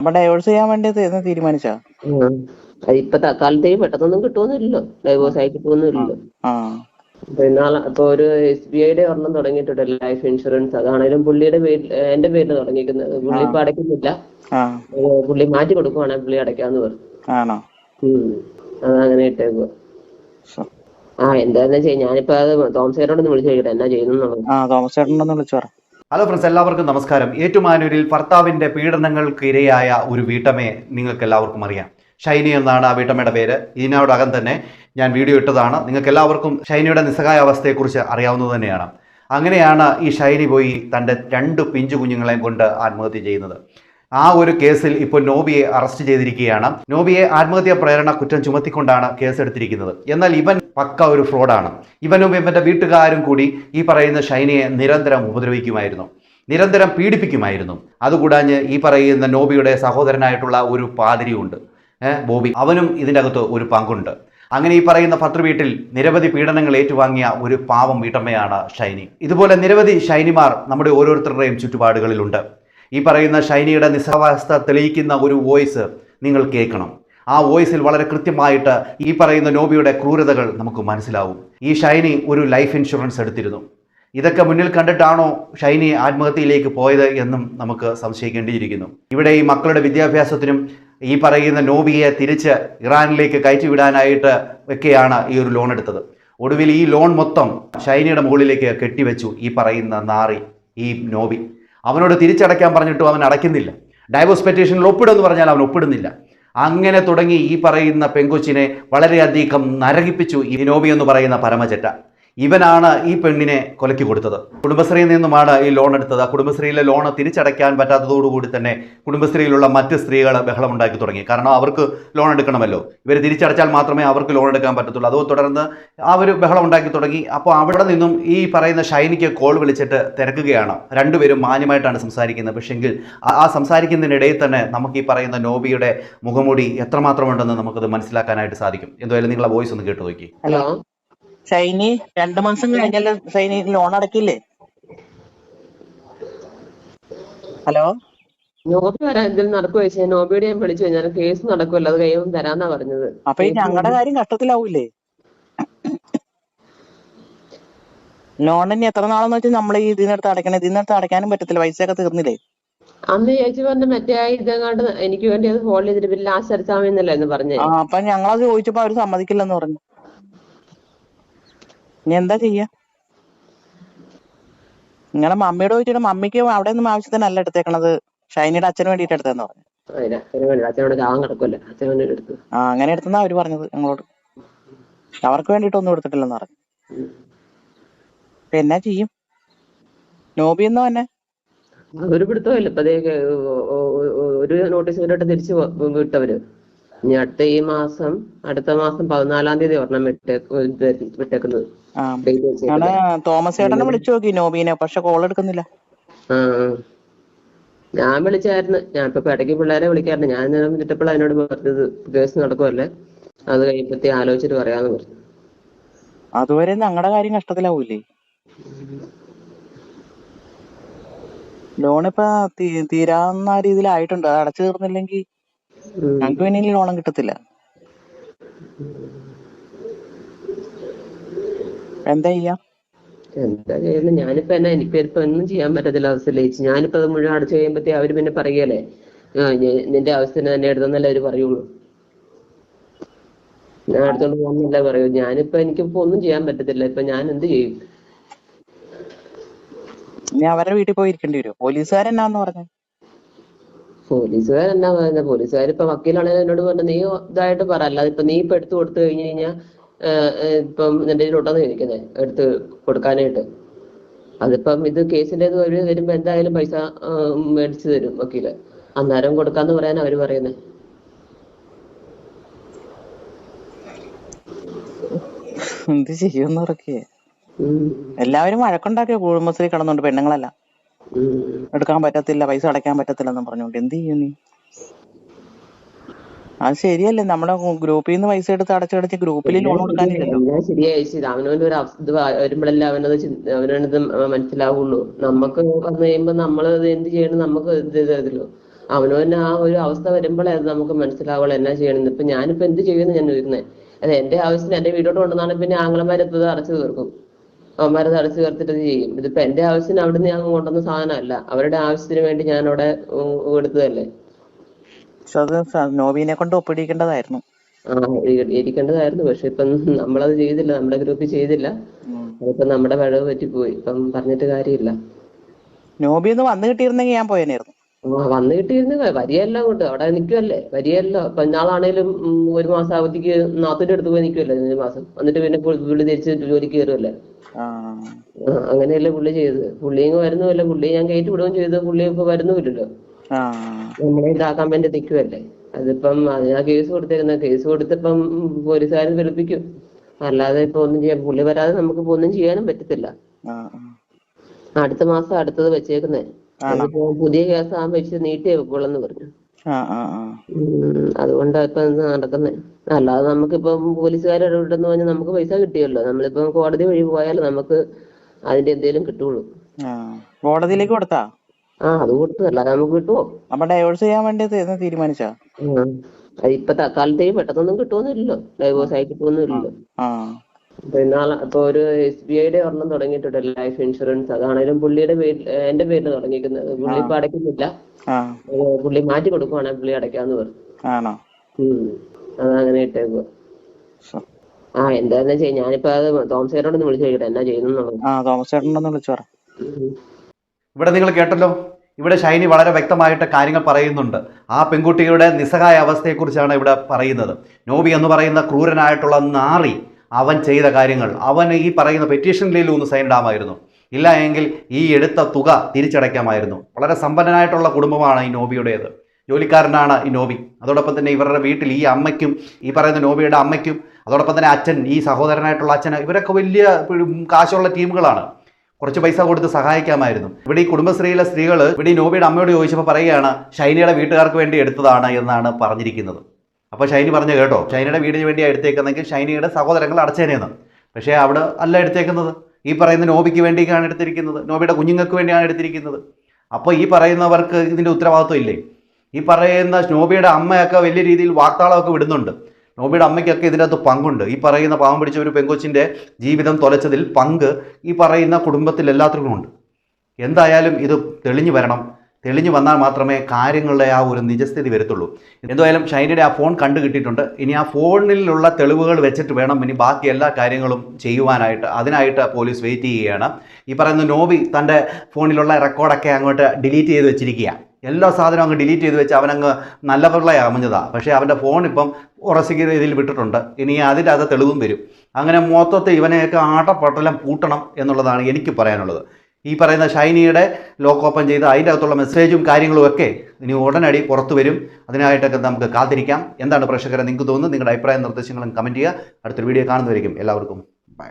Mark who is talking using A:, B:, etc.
A: അപ്പൊ ഡൈവോഴ്സ് ചെയ്യാൻ വേണ്ടി തീരുമാനിച്ചാ?
B: ഇപ്പൊ തൽക്കാലത്തേക്ക് പെട്ടെന്നൊന്നും കിട്ടുമെന്നില്ലല്ലോ ഡൈവോഴ്സ് ആയി കിട്ടുമെന്നില്ലല്ലോ
A: ആ.
B: അപ്പൊ ഇപ്പൊ ഒരു എസ് ബി ഐയുടെ ഒരെണ്ണം തുടങ്ങിയിട്ടുണ്ട്. ലൈഫ് ഇൻഷുറൻസ് അതാണേലും പുള്ളിയുടെ പേരിൽ എന്റെ പേരിൽ തുടങ്ങിയിരിക്കുന്നത്. പുള്ളി ഇപ്പൊ അടയ്ക്കുന്നില്ല. പുള്ളി മാറ്റി കൊടുക്കുവാണെങ്കിൽ പുള്ളി അടയ്ക്കാന്ന് പറഞ്ഞു. അതങ്ങനെ ഇട്ടേക്കുക. ആ എന്താന്ന് വെച്ചാൽ ഞാനിപ്പോ അത് തോമസ് ചേട്ടനോട് വിളിച്ചു ചോദിക്കട്ടെ. എന്നാ
A: ചെയ്യുന്നു തോമസ് ചേട്ടനൊന്ന് വിളിച്ചു പറ.
C: ഹലോ ഫ്രണ്ട്സ് എല്ലാവർക്കും നമസ്കാരം. ഏറ്റുമാനൂരിൽ ഭർത്താവിന്റെ പീഡനങ്ങൾക്ക് ഇരയായ ഒരു വീട്ടമ്മയെ നിങ്ങൾക്ക് എല്ലാവർക്കും അറിയാം. ഷൈനി എന്നാണ് ആ വീട്ടമ്മയുടെ പേര്. ഇതിനോടകം തന്നെ ഞാൻ വീഡിയോ ഇട്ടതാണ്. നിങ്ങൾക്ക് എല്ലാവർക്കും ഷൈനിയുടെ നിസ്സഹായ അവസ്ഥയെക്കുറിച്ച് അറിയാവുന്നത് തന്നെയാണ്. അങ്ങനെയാണ് ഈ ഷൈനി പോയി തന്റെ രണ്ട് പിഞ്ചു കുഞ്ഞുങ്ങളെയും കൊണ്ട് ആത്മഹത്യ ചെയ്യുന്നത്. ആ ഒരു കേസിൽ ഇപ്പോൾ നോബിയെ അറസ്റ്റ് ചെയ്തിരിക്കുകയാണ്. നോബിയെ ആത്മഹത്യാ പ്രേരണ കുറ്റം ചുമത്തിക്കൊണ്ടാണ് കേസെടുത്തിരിക്കുന്നത്. എന്നാൽ ഇവൻ പക്ക ഒരു ഫ്രോഡാണ്. ഇവനും ഇവന്റെ വീട്ടുകാരും കൂടി ഈ പറയുന്ന ഷൈനയെ നിരന്തരം ഉപദ്രവിക്കുമായിരുന്നു. നിരന്തരം പീഡിപ്പിക്കുമായിരുന്നു. അതുകൂടാഞ്ഞ് ഈ പറയുന്ന നോബിയുടെ സഹോദരനായിട്ടുള്ള ഒരു പാതിരിയുണ്ട്. ബോബി. അവനും ഇതിന്റെ അകത്ത് ഒരു പങ്കുണ്ട്. അങ്ങനെ ഈ പറയുന്ന പത്ര വീട്ടിൽ നിരവധി പീഡനങ്ങൾ ഏറ്റുവാങ്ങിയ ഒരു പാവം വീട്ടമ്മയാണ് ഷൈനി. ഇതുപോലെ നിരവധി ഷൈനിമാർ നമ്മുടെ ഓരോരുത്തരുടെയും ചുറ്റുപാടുകളിലുണ്ട്. ഈ പറയുന്ന ഷൈനിയുടെ നിസ്സഹാവസ്ഥ തെളിയിക്കുന്ന ഒരു വോയിസ് നിങ്ങൾ കേൾക്കണം. ആ വോയിസിൽ വളരെ കൃത്യമായിട്ട് ഈ പറയുന്ന നോബിയുടെ ക്രൂരതകൾ നമുക്ക് മനസ്സിലാവും. ഈ ഷൈനി ഒരു ലൈഫ് ഇൻഷുറൻസ് എടുത്തിരുന്നു. ഇതൊക്കെ മുന്നിൽ കണ്ടിട്ടാണോ ഷൈനി ആത്മഹത്യയിലേക്ക് പോയത് എന്നും നമുക്ക് സംശയിക്കേണ്ടിയിരിക്കുന്നു. ഇവിടെ ഈ മക്കളുടെ വിദ്യാഭ്യാസത്തിനും ഈ പറയുന്ന നോബിയെ തിരിച്ച് ഇറാനിലേക്ക് കയറ്റിവിടാനായിട്ട് ഒക്കെയാണ് ഈ ഒരു ലോൺ എടുത്തത്. ഒടുവിൽ ഈ ലോൺ മൊത്തം ഷൈനിയുടെ മുകളിലേക്ക് കെട്ടിവെച്ചു ഈ പറയുന്ന നാറി ഈ നോബി. അവനോട് തിരിച്ചടയ്ക്കാൻ പറഞ്ഞിട്ടും അവൻ അടയ്ക്കുന്നില്ല. ഡൈവോഴ്സ് പെറ്റീഷനിൽ ഒപ്പിടുമെന്ന് പറഞ്ഞാൽ അവൻ ഒപ്പിടുന്നില്ല. അങ്ങനെ തുടങ്ങി ഈ പറയുന്ന പെങ്കൊച്ചിനെ വളരെയധികം നരകിപ്പിച്ചു ഈ നോബി എന്ന് പറയുന്ന പരമചെറ്റ ഇവനാണ് ഈ പെണ്ണിനെ കൊലക്കി കൊടുത്തത്. കുടുംബശ്രീയിൽ നിന്നുമാണ് ഈ ലോൺ എടുത്തത്. ആ കുടുംബശ്രീയിലെ ലോൺ തിരിച്ചടയ്ക്കാൻ പറ്റാത്തതോടുകൂടി തന്നെ കുടുംബശ്രീയിലുള്ള മറ്റ് സ്ത്രീകൾ ബഹളമുണ്ടാക്കി തുടങ്ങി. കാരണം അവർക്ക് ലോൺ എടുക്കണമല്ലോ. ഇവർ തിരിച്ചടച്ചാൽ മാത്രമേ അവർക്ക് ലോൺ എടുക്കാൻ പറ്റത്തുള്ളൂ. അതോ തുടർന്ന് അവർ ബഹളം ഉണ്ടാക്കി തുടങ്ങി. അപ്പോൾ അവിടെ നിന്നും ഈ പറയുന്ന ഷൈനിക്ക് കോൾ വിളിച്ചിട്ട് തിരക്കുകയാണ്. രണ്ടുപേരും മാന്യമായിട്ടാണ് സംസാരിക്കുന്നത്. പക്ഷെങ്കിൽ ആ- ആ സംസാരിക്കുന്നതിനിടയിൽ തന്നെ നമുക്ക് ഈ പറയുന്ന നോബിയുടെ മുഖമുടി എത്രമാത്രമുണ്ടെന്ന് നമുക്കത് മനസ്സിലാക്കാനായിട്ട് സാധിക്കും. എന്തായാലും നിങ്ങളെ വോയിസ് ഒന്ന് കേട്ടു നോക്കി.
B: ഹലോ
A: ഷൈനി രണ്ടു മാസം കഴിഞ്ഞല്ലേ ഷൈനി ലോൺ അടക്കില്ലേ ഹലോ
B: നോബി വരാൻ എന്തെങ്കിലും നടക്കുമോ ചോദിച്ചാൽ നോബിയുടെ ഞാൻ വിളിച്ചു. ഞാൻ കേസ് നടക്കുമല്ലോ അത് കഴിയുമ്പോൾ തരാന്നാ പറഞ്ഞത്.
A: അപ്പൊ ഈ ഞങ്ങളുടെ കാര്യം കഷ്ടത്തിലാവൂലേ? ലോൺ ഇനി എത്ര നാളെന്ന് വെച്ചാൽ നമ്മൾ ഈ ഇതിനടുത്ത് അടയ്ക്കണം? ഇതിനടുത്ത് അടയ്ക്കാനും പറ്റത്തില്ല. പൈസയൊക്കെ തീർന്നില്ലേ?
B: അന്ന് ചേച്ചി പറഞ്ഞ മറ്റേ ആ ഇതങ്ങാണ്ട് എനിക്ക് വേണ്ടി അത് ഫോൺ ചെയ്തിട്ട് പിന്നെ ലാസ്റ്റ് അടിച്ചാൽ മതിന്നല്ലേ എന്ന് പറഞ്ഞു.
A: അപ്പൊ ഞങ്ങളത് ചോദിച്ചപ്പോ അവർ സമ്മതിക്കില്ലെന്ന് പറഞ്ഞു. ഇനി എന്താ ചെയ്യാ? നിങ്ങളെ മമ്മിയോട് ചോദിച്ചിട്ട് മമ്മിക്ക് അവിടെ ഒന്നും ആവശ്യത്തിനല്ല എടുത്തേക്കണത്. ഷൈനിയുടെ അച്ഛന് വേണ്ടിട്ട് എടുത്തെന്ന് പറഞ്ഞു. ആ അങ്ങനെ എടുത്തെന്നാ അവർ പറഞ്ഞത് ഞങ്ങളോട് അവർക്ക് വേണ്ടിട്ടൊന്നും എടുത്തിട്ടില്ലെന്ന് പറഞ്ഞു. പിന്നെ ചെയ്യും. നോബി എന്നോ തന്നെ
B: ഒരു പിടുത്തമില്ല. ഒരു നോട്ടീസ് ഇവരോട്ട് തിരിച്ചു വിട്ടവര്. ഇനി അടുത്ത ഈ മാസം അടുത്ത മാസം പതിനാലാം തീയതി ഒരെണ്ണം വിട്ടേ വിട്ടേക്കുന്നത്.
A: തോമസ് ചേട്ടനെ വിളിച്ചു നോക്കി നോബീനെ പക്ഷെ കോൾ എടുക്കുന്നില്ല.
B: ഞാൻ വിളിച്ചായിരുന്നു. ഞാൻ ഇപ്പൊ ഇടയ്ക്ക് പിള്ളേരെ വിളിക്കാറുണ്ട്. ഞാൻ നേരം വിട്ടപ്പോൾ അതിനോട് പറഞ്ഞത് കേസ് നടക്കുമല്ലേ അത് കഴിയുമ്പത്തേ ആലോചിച്ചിട്ട് പറയാന്ന് പറഞ്ഞു.
A: അതുവരെ ഞങ്ങളുടെ കാര്യം കഷ്ടത്തിലാവൂലേ? ലോൺ ഇപ്പൊ തീരാവുന്ന രീതിയിലായിട്ടുണ്ട്. അത് അടച്ചു തീർന്നില്ലെങ്കിൽ. ഞങ്ങൾക്ക് പിന്നെ ഇനി ലോണും കിട്ടത്തില്ല. എന്താ ചെയ്യാ?
B: എന്താ ചെയ്യുന്നത് ഞാനിപ്പോ എന്നാ എനിക്ക് ഇപ്പൊ ഒന്നും ചെയ്യാൻ പറ്റത്തില്ല അവസ്ഥയിൽ ചേച്ചി ഞാനിപ്പോ അത് മുഴുവൻ അടച്ചു കഴിയുമ്പത്തേ അവർ പിന്നെ പറയുകയല്ലേ? ആ നിന്റെ അവസ്ഥ തന്നെ എടുത്തെന്നല്ലേ അവർ പറയുള്ളൂ. ഞാൻ എടുത്തോണ്ട് പോകുന്നില്ല പറയൂ. ഞാനിപ്പോ എനിക്കിപ്പോ ഒന്നും ചെയ്യാൻ പറ്റത്തില്ല. ഇപ്പൊ ഞാൻ എന്ത് ചെയ്യും?
A: ഇനി അവരുടെ വീട്ടിൽ പോയി ഇരിക്കേണ്ടി വരും. പോലീസുകാരെന്നാന്ന് പറഞ്ഞു?
B: പോലീസുകാർ എന്നാ പറയുന്നത് പോലീസുകാർ ഇപ്പൊ വക്കീലാണെങ്കിൽ എന്നോട് പറഞ്ഞു നീ ഇതായിട്ട് പറ. അല്ലാതെ ഇപ്പൊ നീ ഇപ്പൊ എടുത്തു കൊടുത്തു കഴിഞ്ഞു കഴിഞ്ഞാൽ ഇപ്പം നിന്റെ കയ്യിലോട്ടാന്ന് ചോദിക്കുന്നത് എടുത്ത് കൊടുക്കാനായിട്ട്. അതിപ്പം ഇത് കേസിന്റെ ഇത് അവർ വരുമ്പോ എന്തായാലും പൈസ മേടിച്ചു തരും വക്കീൽ. അന്നേരം കൊടുക്കാന്ന് പറയാൻ അവർ പറയുന്നത്
A: എന്ത് ചെയ്യുമെന്ന് ഉറക്കേ. എല്ലാവരും വഴക്കുണ്ടാക്കിയ? കുടുംബശ്രീ കിടന്നുണ്ട് പെണ്ണുങ്ങളെല്ലാം? എടുക്കാൻ പറ്റത്തില്ല പൈസ അടയ്ക്കാൻ പറ്റത്തില്ലെന്നും പറഞ്ഞുകൊണ്ട്. എന്ത് ചെയ്യും നീ? അത് ശരിയല്ലേ. നമ്മുടെ ഗ്രൂപ്പിൽ നിന്ന് പൈസ എടുത്ത് അടച്ചടച്ച് ഗ്രൂപ്പിൽ ലോൺ കൊടുക്കാനില്ലല്ലോ
B: ശരിയായി അവനവന്റെ ഒരു ഇത് വരുമ്പോഴല്ലേ അവനത് അവനത് മനസ്സിലാവുള്ളൂ. നമുക്ക് വന്നു കഴിയുമ്പോ നമ്മളത് എന്ത് ചെയ്യണം നമുക്ക് ഇത് ചെയ്തല്ലോ അവന് ആ ഒരു അവസ്ഥ വരുമ്പോഴേ അത് നമുക്ക് മനസ്സിലാവുള്ളൂ എന്നാ ചെയ്യണമെന്ന് ഇപ്പൊ ഞാനിപ്പോ എന്ത് ചെയ്യുമെന്ന് ഞാൻ ചോദിക്കുന്നത് അത് എന്റെ ആവശ്യത്തിന് എന്റെ വീടോട്ട് കൊണ്ടുവന്നാണ് പിന്നെ ആംഗ്ലമാരെത്തത് അടച്ചു തീർക്കും. അവന്മാരത് അടച്ചു തീർത്തിട്ട് ഇത് ചെയ്യും. ഇതിപ്പോ എന്റെ ആവശ്യത്തിന് അവിടുന്ന് ഞാൻ കൊണ്ടുവന്ന സാധനമല്ല. അവരുടെ ആവശ്യത്തിന് വേണ്ടി ഞാൻ അവിടെ എടുത്തതല്ലേ
A: പക്ഷെ അത് സ- നോബീനെ കൊണ്ട് ഒപ്പിടിക്കേണ്ടതായിരുന്നു.
B: ആ ഇരിക്കേണ്ടതായിരുന്നു പക്ഷെ ഇപ്പം നമ്മളത് ചെയ്തില്ല. നമ്മുടെ ഗ്രൂപ്പിൽ ചെയ്തില്ല. അതിപ്പോ നമ്മുടെ വഴവ് പറ്റിപ്പോയി. ഇപ്പം പറഞ്ഞിട്ട് കാര്യമില്ല.
A: നോബി ഒന്ന് വന്നു കിട്ടിയിരുന്നെങ്കിൽ ഞാൻ പോയനായിരുന്നു.
B: വന്നു കിട്ടിയിരുന്നു വരിയല്ല കൊണ്ട് അവിടെ നിൽക്കുമല്ലേ വരിയല്ല ഇപ്പൊ ഇന്നാളാണേലും ഒരു മാസം അവധിക്ക് നാത്തിന്റെ അടുത്ത് പോയി നിൽക്കുമല്ലേ ഒരു മാസം. എന്നിട്ട് പിന്നെ പുള്ളി തിരിച്ച് ജോലിക്ക് കയറുമല്ലേ അങ്ങനെയല്ലേ പുള്ളി ചെയ്തത്. പുള്ളി അങ്ങ് വരുന്നുമില്ല പുള്ളി ഞാൻ കയറ്റി വിടുകയും ചെയ്തു. പുള്ളി ഇപ്പൊ വരുന്നുമില്ലല്ലോ. നമ്മളെ ഇതാക്കാൻ വേണ്ടി നിൽക്കുമല്ലേ അതിപ്പം അതിനാ കേസ് കൊടുത്തേക്കുന്ന. കേസ് കൊടുത്തിപ്പം പോലീസുകാരൻ വിളിപ്പിക്കും. അല്ലാതെ ഇപ്പൊ ഒന്നും ചെയ്യാൻ പുള്ളി വരാതെ നമുക്ക് ഇപ്പൊ ഒന്നും ചെയ്യാനും പറ്റത്തില്ല. അടുത്ത മാസം അടുത്തത് വെച്ചേക്കുന്നേ? അതിപ്പോ പുതിയ കേസ് ആകുമ്പോ നീട്ടിയേ പറഞ്ഞു.
A: ആ ആ
B: ഉം, അതുകൊണ്ടാ ഇപ്പൊ നടക്കുന്നേ. അല്ലാതെ നമുക്കിപ്പം പോലീസുകാർ ഇടപെട്ടെന്ന് പറഞ്ഞാൽ നമുക്ക് പൈസ കിട്ടിയല്ലോ. നമ്മളിപ്പം കോടതി വഴി പോയാൽ നമുക്ക് അതിന്റെ എന്തേലും കിട്ടുള്ളൂ.
A: ആ കോടതിയിലേക്ക് കൊടുത്താ?
B: ആ അത് കൊടുത്തു അല്ലാതെ നമുക്ക് കിട്ടുമോ
A: നമ്മ ഡൈവോഴ്സ് ചെയ്യാൻ വേണ്ടി തീരുമാനിച്ചാ?
B: ഇപ്പൊ തൽക്കാലത്തേക്ക് പെട്ടെന്നൊന്നും കിട്ടുമെന്നില്ലല്ലോ ഡൈവോഴ്സ് ആയി കിട്ടുമെന്നില്ലല്ലോ
A: ആ
B: ഇപ്പൊ ഒരു എസ് ബി ഐയുടെ ഒരെണ്ണം തുടങ്ങിയിട്ടുണ്ട് ലൈഫ് ഇൻഷുറൻസ് അതാണേലും പുള്ളിയുടെ പേരിൽ എന്റെ പേരിൽ തുടങ്ങിയിരിക്കുന്നത്. പുള്ളി ഇപ്പൊ അടയ്ക്കുന്നില്ല. പുള്ളി മാറ്റി കൊടുക്കുവാണെങ്കിൽ പുള്ളി അടയ്ക്കാന്ന് പറഞ്ഞു.
A: ആണോ?
B: ഉം. അതങ്ങനെ ഇട്ടേക്കുക. ആ എന്താന്ന് വെച്ചാൽ ഞാനിപ്പോ അത് തോമസ് തോമസേനോടൊന്ന് വിളിച്ചു ചോദിക്കട്ടെ എന്നാ ചെയ്യുന്നുള്ളത്
A: ആ തോമസ് ചേട്ടനൊന്ന് വിളിച്ചു പറ.
C: ഇവിടെ നിങ്ങൾ കേട്ടല്ലോ ഇവിടെ ഷൈനി വളരെ വ്യക്തമായിട്ട് കാര്യങ്ങൾ പറയുന്നുണ്ട്. ആ പെൺകുട്ടിയുടെ നിസ്സഹായ അവസ്ഥയെക്കുറിച്ചാണ് ഇവിടെ പറയുന്നത്. നോബി എന്ന് പറയുന്ന ക്രൂരനായിട്ടുള്ള നാറി അവൻ ചെയ്ത കാര്യങ്ങൾ. അവൻ ഈ പറയുന്ന പെറ്റീഷനിലും ഒന്ന് സൈൻ ഇടാമായിരുന്നു ഇല്ല എങ്കിൽ ഈ എടുത്ത തുക തിരിച്ചടയ്ക്കാമായിരുന്നു വളരെ സമ്പന്നനായിട്ടുള്ള കുടുംബമാണ് ഈ നോബിയുടേത്. ജോലിക്കാരനാണ് ഈ നോബി. അതോടൊപ്പം തന്നെ ഇവരുടെ വീട്ടിൽ ഈ അമ്മയ്ക്കും ഈ പറയുന്ന നോബിയുടെ അമ്മയ്ക്കും അതോടൊപ്പം തന്നെ അച്ഛൻ ഈ സഹോദരനായിട്ടുള്ള അച്ഛൻ ഇവരൊക്കെ വലിയ കാശുള്ള ടീമുകളാണ്. കുറച്ച് പൈസ കൊടുത്ത് സഹായിക്കാമായിരുന്നു. ഇവിടെ ഈ കുടുംബശ്രീയിലെ സ്ത്രീകൾ ഇവിടെ ഈ നോബിയുടെ അമ്മയോട് ചോദിച്ചപ്പോൾ പറയുകയാണ് ഷൈനിയുടെ വീട്ടുകാർക്ക് വേണ്ടി എടുത്തതാണ് എന്നാണ് പറഞ്ഞിരിക്കുന്നത്. അപ്പോൾ ഷൈനി പറഞ്ഞു കേട്ടോ ഷൈനിയുടെ വീടിന് വേണ്ടി എടുത്തേക്കുന്നെങ്കിൽ ഷൈനിയുടെ സഹോദരങ്ങൾ അടച്ചേനെയെന്ന് പക്ഷേ അവിടെ അല്ല എടുത്തേക്കുന്നത്. ഈ പറയുന്ന നോബിക്ക് വേണ്ടിയാണ് എടുത്തിരിക്കുന്നത്. നോബിയുടെ കുഞ്ഞുങ്ങൾക്ക് വേണ്ടിയാണ് എടുത്തിരിക്കുന്നത്. അപ്പോൾ ഈ പറയുന്നവർക്ക് ഇതിന്റെ ഉത്തരവാദിത്വം ഇല്ലേ? ഈ പറയുന്ന നോബിയുടെ അമ്മയൊക്കെ വലിയ രീതിയിൽ വാർത്താളമൊക്കെ വിടുന്നുണ്ട്. നോബിയുടെ അമ്മയ്ക്കൊക്കെ ഇതിനകത്ത് പങ്കുണ്ട്. ഈ പറയുന്ന പാവം പിടിച്ച ഒരു പെങ്കൊച്ചിന്റെ ജീവിതം തൊലച്ചതിൽ പങ്ക് ഈ പറയുന്ന കുടുംബത്തിൽ എല്ലാത്തിനും ഉണ്ട്. എന്തായാലും ഇത് തെളിഞ്ഞു വരണം. തെളിഞ്ഞു വന്നാൽ മാത്രമേ കാര്യങ്ങളുടെ ആ ഒരു നിജസ്ഥിതി വരത്തുള്ളൂ. എന്തായാലും ഷൈനയുടെ ആ ഫോൺ കണ്ടു കിട്ടിയിട്ടുണ്ട്. ഇനി ആ ഫോണിലുള്ള തെളിവുകൾ വെച്ചിട്ട് വേണം ഇനി ബാക്കി എല്ലാ കാര്യങ്ങളും ചെയ്യുവാനായിട്ട്. അതിനായിട്ട് പോലീസ് വെയിറ്റ് ചെയ്യുകയാണ്. ഈ പറയുന്ന നോബി തന്റെ ഫോണിലുള്ള റെക്കോർഡൊക്കെ അങ്ങോട്ട് ഡിലീറ്റ് ചെയ്ത് വെച്ചിരിക്കുക എല്ലാ സാധനവും അങ്ങ് ഡിലീറ്റ് ചെയ്ത് വെച്ച് അവനങ്ങ് നല്ല പിള്ളയെ അമഞ്ഞതാണ് പക്ഷേ അവന്റെ ഫോൺ ഇപ്പം ഉറസിക്ക് ഇതിൽ വിട്ടിട്ടുണ്ട്. ഇനി അതിന്റെ അത് തെളിവും വരും. അങ്ങനെ മൊത്തത്തിൽ ഇവനെയൊക്കെ ആട്ടപ്പട്ടലം പൂട്ടണം എന്നുള്ളതാണ് എനിക്ക് പറയാനുള്ളത്. ഈ പറയുന്ന ഷൈനിയുടെ ലോക്ക് ഓപ്പൺ ചെയ്ത് അതിന്റെ അകത്തുള്ള മെസ്സേജും കാര്യങ്ങളും ഒക്കെ ഇനി ഉടനടി പുറത്തു വരും. അതിനായിട്ടൊക്കെ നമുക്ക് കാത്തിരിക്കാം. എന്താണ് പ്രേക്ഷകരെ നിങ്ങൾക്ക് തോന്നുന്നത്? നിങ്ങളുടെ അഭിപ്രായ നിർദ്ദേശങ്ങളും കമന്റ് ചെയ്യുക. അടുത്തൊരു വീഡിയോ കാണുന്നതായിരിക്കും എല്ലാവർക്കും ബൈ